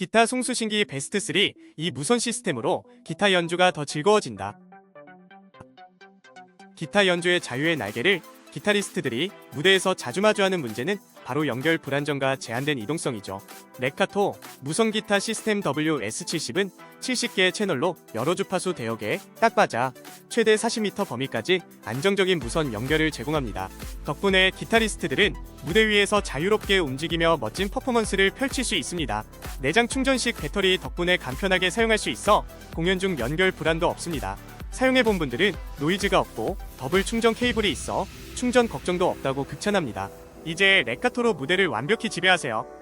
기타 송수신기 베스트 3 이 무선 시스템으로 기타 연주가 더 즐거워진다. 기타 연주의 자유의 날개를 기타리스트들이 무대에서 자주 마주하는 문제는 바로 연결 불안정과 제한된 이동성이죠. 레카토 무선 기타 시스템 WS70은 70개의 채널로 여러 주파수 대역에 딱 맞아 최대 40m 범위까지 안정적인 무선 연결을 제공합니다. 덕분에 기타리스트들은 무대 위에서 자유롭게 움직이며 멋진 퍼포먼스를 펼칠 수 있습니다. 내장 충전식 배터리 덕분에 간편하게 사용할 수 있어 공연 중 연결 불안도 없습니다. 사용해본 분들은 노이즈가 없고 더블 충전 케이블이 있어 충전 걱정도 없다고 극찬합니다. 이제 레카토로 무대를 완벽히 지배하세요.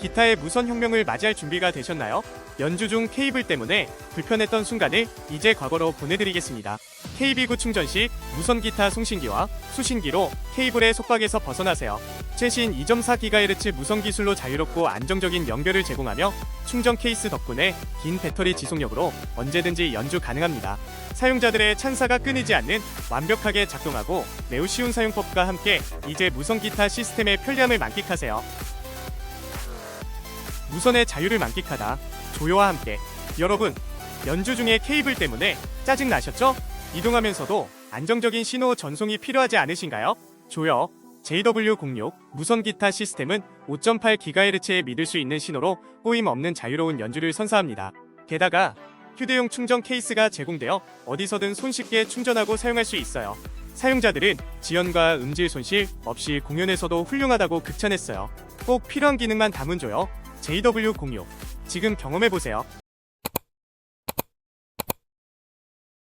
기타의 무선 혁명을 맞이할 준비가 되셨나요? 연주 중 케이블 때문에 불편했던 순간을 이제 과거로 보내드리겠습니다. KB9 충전 시 무선 기타 송신기와 수신기로 케이블의 속박에서 벗어나세요. 최신 2.4GHz 무선 기술로 자유롭고 안정적인 연결을 제공하며 충전 케이스 덕분에 긴 배터리 지속력으로 언제든지 연주 가능합니다. 사용자들의 찬사가 끊이지 않는 완벽하게 작동하고 매우 쉬운 사용법과 함께 이제 무선 기타 시스템의 편리함을 만끽하세요. 무선의 자유를 만끽하다 조요와 함께 여러분 연주 중에 케이블 때문에 짜증 나셨죠? 이동하면서도 안정적인 신호 전송이 필요하지 않으신가요? 조요 JW06 무선 기타 시스템은 5.8GHz에 믿을 수 있는 신호로 꼬임 없는 자유로운 연주를 선사합니다. 게다가 휴대용 충전 케이스가 제공되어 어디서든 손쉽게 충전하고 사용할 수 있어요. 사용자들은 지연과 음질 손실 없이 공연에서도 훌륭하다고 극찬했어요. 꼭 필요한 기능만 담은 조요 JW06 지금 경험해보세요.